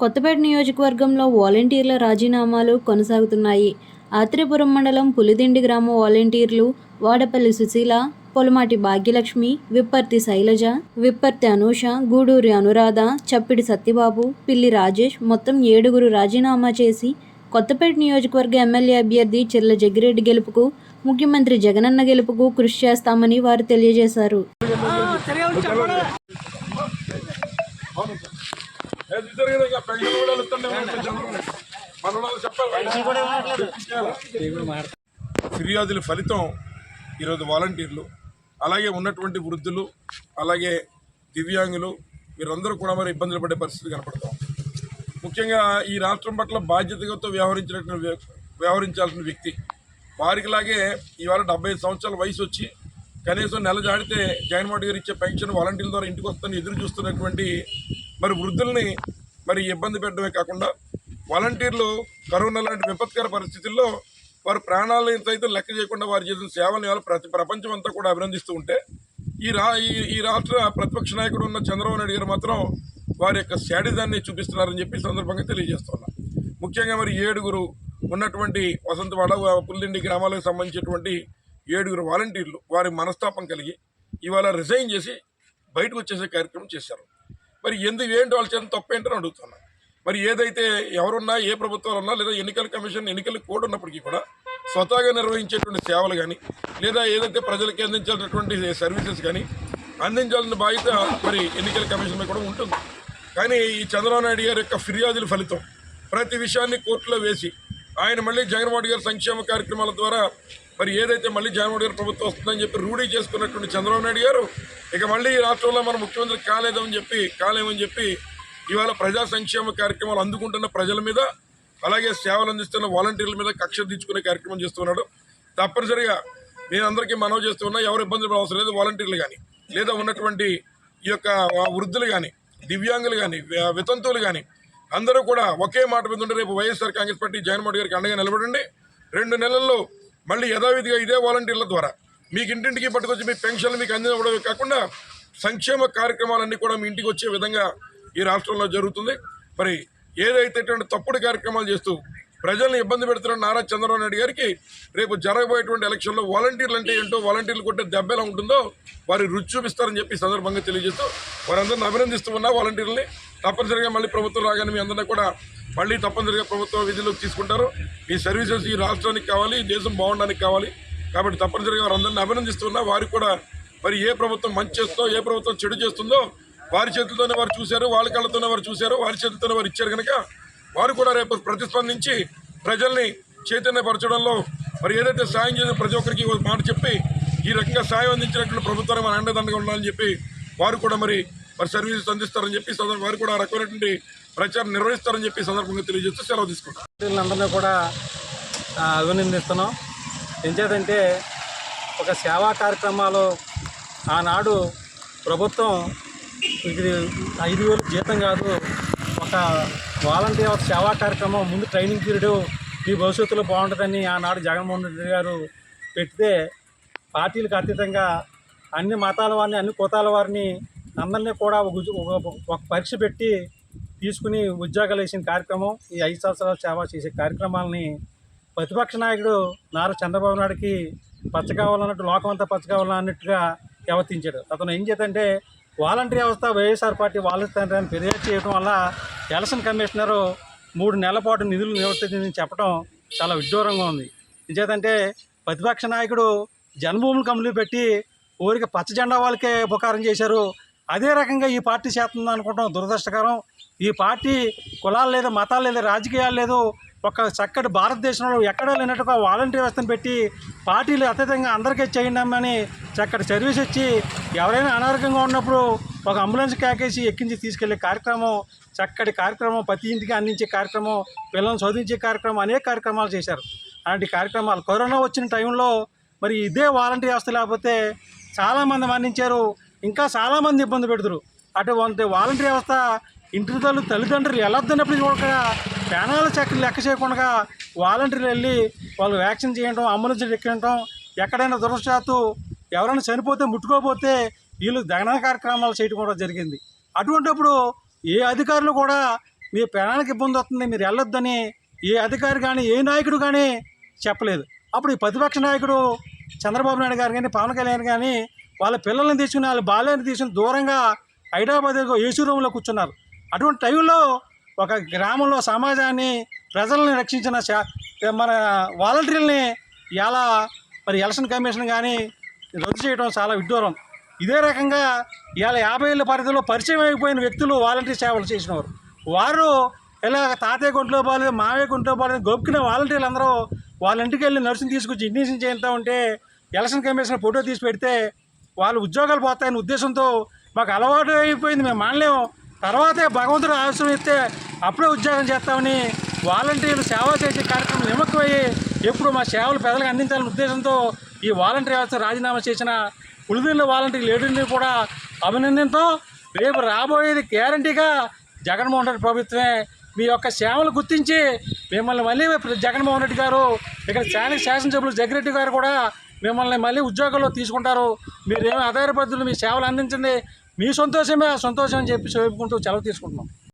కొత్తపేట నియోజకవర్గంలో వాలంటీర్ల రాజీనామాలు కొనసాగుతున్నాయి. ఆత్రేపురం మండలం పులిదిండి గ్రామ వాలంటీర్లు వాడపల్లి సుశీల పొలమాటి భాగ్యలక్ష్మి విప్పర్తి శైలజ విప్పర్తి అనూష గూడూరి అనురాధ చప్పిడి సత్యబాబు పిల్లి రాజేష్ మొత్తం ఏడుగురు రాజీనామా చేసి కొత్తపేట నియోజకవర్గ ఎమ్మెల్యే అభ్యర్థి చెర్ల జగ్గిరెడ్డి గెలుపుకు ముఖ్యమంత్రి జగనన్న గెలుపుకు కృషి చేస్తామని వారు తెలియజేశారు. ఫిర్యాదుల ఫలితం ఈరోజు వాలంటీర్లు అలాగే ఉన్నటువంటి వృద్ధులు అలాగే దివ్యాంగులు వీరందరూ కూడా మరి ఇబ్బందులు పడే పరిస్థితి కనపడతాం. ముఖ్యంగా ఈ రాష్ట్రం పట్ల బాధ్యతతో వ్యవహరించిన వ్య- వ్యవహరించాల్సిన వ్యక్తి. వారికిలాగే ఇవాళ డెబ్బై సంవత్సరాల వయసు వచ్చి కనీసం నెల జాడితే జగన్మోహన్ గారు ఇచ్చే పెన్షన్ వాలంటీర్ల ద్వారా ఇంటికి వస్తుందని ఎదురు చూస్తున్నటువంటి మరి వృద్ధుల్ని మరి ఇబ్బంది పెట్టడమే కాకుండా వాలంటీర్లు కరోనా లాంటి విపత్కర పరిస్థితుల్లో వారి ప్రాణాలను సైతం లెక్క చేయకుండా వారు చేసిన సేవలను ఇవాళ ప్రతి ప్రపంచం అంతా కూడా అభినందిస్తూ ఉంటే ఈ రా ఈ రాష్ట్ర ప్రతిపక్ష నాయకుడు ఉన్న చంద్రబాబు నాయుడు గారు మాత్రం వారి యొక్క శాడిజాన్ని చూపిస్తున్నారని చెప్పి సందర్భంగా తెలియజేస్తున్నాం. ముఖ్యంగా మరి ఏడుగురు ఉన్నటువంటి వసంతవాడ పుల్లిండి గ్రామాలకు సంబంధించినటువంటి ఏడుగురు వాలంటీర్లు వారి మనస్తాపం కలిగి ఇవాళ రిజైన్ చేసి బయటకు వచ్చేసే కార్యక్రమం చేశారు. మరి ఎందుకు ఏంటి వాళ్ళ చేసిన తప్పేంటని అడుగుతున్నా. మరి ఏదైతే ఎవరున్నా ఏ ప్రభుత్వాలు ఉన్నా లేదా ఎన్నికల కమిషన్ ఎన్నికల కోడ్ ఉన్నప్పటికీ కూడా స్వతహాగా నిర్వహించేటువంటి సేవలు కానీ లేదా ఏదైతే ప్రజలకి అందించాల్సినటువంటి సర్వీసెస్ కానీ అందించాల్సిన బాధ్యత మరి ఎన్నికల కమిషన్ కూడా ఉంటుంది. కానీ ఈ చంద్రబాబు నాయుడు గారి యొక్క ఫిర్యాదుల ఫలితం ప్రతి విషయాన్ని కోర్టులో వేసి ఆయన మళ్ళీ జగన్మోహన్ గారి సంక్షేమ కార్యక్రమాల ద్వారా మరి ఏదైతే మళ్ళీ జగన్మోహన్ గారి ప్రభుత్వం వస్తుందని చెప్పి రూఢీ చేసుకున్నటువంటి చంద్రబాబు నాయుడు గారు ఇక మళ్ళీ ఈ రాష్ట్రంలో మన ముఖ్యమంత్రి కాలేదని చెప్పి కాలేమని చెప్పి ఇవాళ ప్రజా సంక్షేమ కార్యక్రమాలు అందుకుంటున్న ప్రజల మీద అలాగే సేవలు అందిస్తున్న వాలంటీర్ల మీద కక్ష తీర్చుకునే కార్యక్రమం చేస్తున్నాడు. తప్పనిసరిగా నేను అందరికీ మనవి చేస్తున్నా ఎవరు ఇబ్బందులు అవసరం లేదు వాలంటీర్లు కానీ లేదా ఉన్నటువంటి ఈ యొక్క వృద్ధులు కానీ దివ్యాంగులు కానీ వితంతువులు కానీ అందరూ కూడా ఒకే మాట మీద ఉంటే రేపు వైఎస్ఆర్ కాంగ్రెస్ పార్టీ జగన్మోహన్ గారికి అండగా నిలబడండి. రెండు నెలల్లో మళ్ళీ యథావిధిగా ఇదే వాలంటీర్ల ద్వారా మీకు ఇంటింటికి పట్టుకొచ్చి మీ పెన్షన్లు మీకు అందించడమే కాకుండా సంక్షేమ కార్యక్రమాలన్నీ కూడా మీ ఇంటికి వచ్చే విధంగా ఈ రాష్ట్రంలో జరుగుతుంది. మరి ఏదైతే తప్పుడు కార్యక్రమాలు చేస్తూ ప్రజల్ని ఇబ్బంది పెడుతున్న నారా చంద్రబాబు నాయుడు గారికి రేపు జరగబోయేటువంటి ఎలక్షన్లో వాలంటీర్లు అంటే ఏంటో వాలంటీర్లు కొట్టే దెబ్బ ఎలా ఉంటుందో వారి రుచి చూపిస్తారని చెప్పి సందర్భంగా తెలియజేస్తూ వారందరిని అభినందిస్తూ ఉన్నా వాలంటీర్లని. తప్పనిసరిగా మళ్ళీ ప్రభుత్వం రాగానే మీ అందరినీ కూడా మళ్ళీ తప్పనిసరిగా ప్రభుత్వ విధుల్లోకి తీసుకుంటారు. ఈ సర్వీసెస్ ఈ రాష్ట్రానికి కావాలి దేశం బాగుండడానికి కావాలి. కాబట్టి తప్పనిసరిగా వారందరినీ అభినందిస్తున్నా. వారికి కూడా మరి ఏ ప్రభుత్వం మంచి చేస్తుందో ఏ ప్రభుత్వం చెడు చేస్తుందో వారి చేతులతోనే వారు చూశారు వాళ్ళ కళ్ళతోనే వారు చూశారు వారి చేతులతోనే వారు ఇచ్చారు కనుక వారు కూడా రేపు ప్రతిస్పందించి ప్రజల్ని చైతన్యపరచడంలో మరి ఏదైతే సాయం చేసిన ప్రతి ఒక్కరికి ఒక మాట చెప్పి ఈ రకంగా సాయం అందించినట్లు ప్రభుత్వాన్ని మన అండదండగా ఉండాలని చెప్పి వారు కూడా మరి మరి సర్వీసెస్ అందిస్తారని చెప్పి సందర్భంగా వారు కూడా ఆ రకమైనటువంటి ప్రచారం నిర్వహిస్తారని చెప్పి సందర్భంగా తెలియజేస్తూ సెలవు తీసుకుంటారు వీళ్ళందరినీ కూడా అభినందిస్తున్నాం. ఎంచేదంటే ఒక సేవా కార్యక్రమాలు ఆనాడు ప్రభుత్వం ఇది ఐదు వేలు జీతం కాదు ఒక వాలంటీర్ సేవా కార్యక్రమం ముందు ట్రైనింగ్ పీరియడ్ ఈ భవిష్యత్తులో బాగుంటుందని ఆనాడు జగన్మోహన్ రెడ్డి గారు పెడితే పార్టీలకు అతీతంగా అన్ని మతాల వారిని అన్ని కుతాల వారిని అందరినీ కూడా ఒక ఒక- ఒక పరీక్ష పెట్టి తీసుకుని ఉద్యోగాలు వేసిన కార్యక్రమం ఈ ఐదు సంవత్సరాల సేవ చేసే కార్యక్రమాలని ప్రతిపక్ష నాయకుడు నారా చంద్రబాబు నాయుడుకి పచ్చకావాలన్నట్టు లోకమంతా లోకం అంతా పచ్చ ప్రవర్తించాడు అతను ఏం చేతంటే వాలంటీర్ వ్యవస్థ వైఎస్ఆర్ పార్టీ వాలంటీర్ అని ఫిర్యాదు చేయడం వల్ల ఎలక్షన్ కమిషనరు మూడు నెలల పాటు నిధులు నివర్తించని చెప్పడం చాలా విడ్డూరంగా ఉంది. ఎందుకంటే ప్రతిపక్ష నాయకుడు జన్మభూములు కమ్ములు పెట్టి ఊరికి పచ్చ జెండా వాళ్ళకే ఉపకారం చేశారు. అదే రకంగా ఈ పార్టీ చేస్తుంది అనుకోవడం దురదృష్టకరం. ఈ పార్టీ కులాలు లేదు మతాలు లేదు రాజకీయాలు లేదు. ఒక చక్కటి భారతదేశంలో ఎక్కడా లేనట్టుగా వాలంటీర్ వ్యవస్థను పెట్టి పార్టీలు అత్యధికంగా అందరికీ చేయండి చక్కటి సర్వీస్ ఇచ్చి ఎవరైనా అనారోగ్యంగా ఉన్నప్పుడు ఒక అంబులెన్స్ క్యాకేసి ఎక్కించి తీసుకెళ్ళే కార్యక్రమం చక్కటి కార్యక్రమం ప్రతి ఇంటికి అందించే కార్యక్రమం పిల్లలను చదివించే కార్యక్రమం అనేక కార్యక్రమాలు చేశారు. అలాంటి కార్యక్రమాలు కరోనా వచ్చిన టైంలో మరి ఇదే వాలంటీర్ వ్యవస్థ లేకపోతే చాలామంది మరణించారు. ఇంకా చాలామంది ఇబ్బంది పెడతారు అటువంటి వాలంటీర్ వ్యవస్థ ఇంటి తల్లి తల్లిదండ్రులు వెళ్ళొద్దన్నప్పుడు చూడక ప్రాణాల చక్కలు లెక్క చేయకుండా వాలంటీర్లు వెళ్ళి వాళ్ళు వ్యాక్సిన్ చేయడం అంబులెన్స్ ఎక్కడం ఎక్కడైనా దురదృష్టాత్తు ఎవరైనా చనిపోతే ముట్టుకోపోతే వీళ్ళు దహన కార్యక్రమాలు చేయడం కూడా జరిగింది. అటువంటిప్పుడు ఏ అధికారులు కూడా మీ ప్రాణానికి ఇబ్బంది వస్తుంది మీరు వెళ్ళొద్దని ఏ అధికారి కానీ ఏ నాయకుడు కానీ చెప్పలేదు. అప్పుడు ఈ ప్రతిపక్ష నాయకుడు చంద్రబాబు నాయుడు గారు కానీ పవన్ కళ్యాణ్ కానీ వాళ్ళ పిల్లల్ని తీసుకుని వాళ్ళ బాల్యాన్ని తీసుకుని దూరంగా హైదరాబాద్ ఏసీ రూమ్లో కూర్చున్నారు. అటువంటి టైంలో ఒక గ్రామంలో సమాజాన్ని ప్రజల్ని రక్షించిన మన వాలంటీర్లని ఎలా మరి ఎలక్షన్ కమిషన్ కానీ రద్దు చేయడం చాలా విడ్డూరం. ఇదే రకంగా ఇవాళ యాభై ఏళ్ళ పరిధిలో పరిచయం అయిపోయిన వ్యక్తులు వాలంటీర్ సేవలు చేసినవారు. వారు ఇలా తాతయ్య గుంట్లో బాగాలేదు మావయ్య గుంట్లో బాగాలేదు గొప్పకిన వాలంటీర్లు అందరూ వాళ్ళ ఇంటికి వెళ్ళి నర్సుని తీసుకొచ్చి ఇండిషన్ చేస్తూ ఉంటే ఎలక్షన్ కమిషన్ ఫోటో తీసి పెడితే వాళ్ళు ఉద్యోగాలు పోతాయనే ఉద్దేశంతో మాకు అలవాటు అయిపోయింది మేము మానలేము. తర్వాతే భగవంతుడు అవసరం ఇస్తే అప్పుడే ఉద్యోగం చేస్తామని వాలంటీర్లు సేవ చేసే కార్యక్రమం నిమగ్నమయ్యి ఎప్పుడు మా సేవలు ప్రజలకు అందించాలనే ఉద్దేశంతో ఈ వాలంటీర్ వ్యవస్థ రాజీనామా చేసిన పులిదిల్ల వాలంటీర్ లేడీని కూడా అభినందనతో రేపు రాబోయేది గ్యారంటీగా జగన్మోహన్ రెడ్డి ప్రభుత్వమే. మీ యొక్క సేవలు గుర్తించి మిమ్మల్ని మళ్ళీ జగన్మోహన్ రెడ్డి గారు ఇక్కడ స్థానిక శాసనసభ్యులు జగ్గిరెడ్డి గారు కూడా మిమ్మల్ని మళ్ళీ ఉద్యోగంలో తీసుకుంటారు. మీరేమి ఆధారపడుతున్నారు మీ సేవలు అందించండి. మీ సంతోషమే ఆ సంతోషం అని చెప్పి చెప్పుకుంటూ సెలవు తీసుకుంటున్నాం.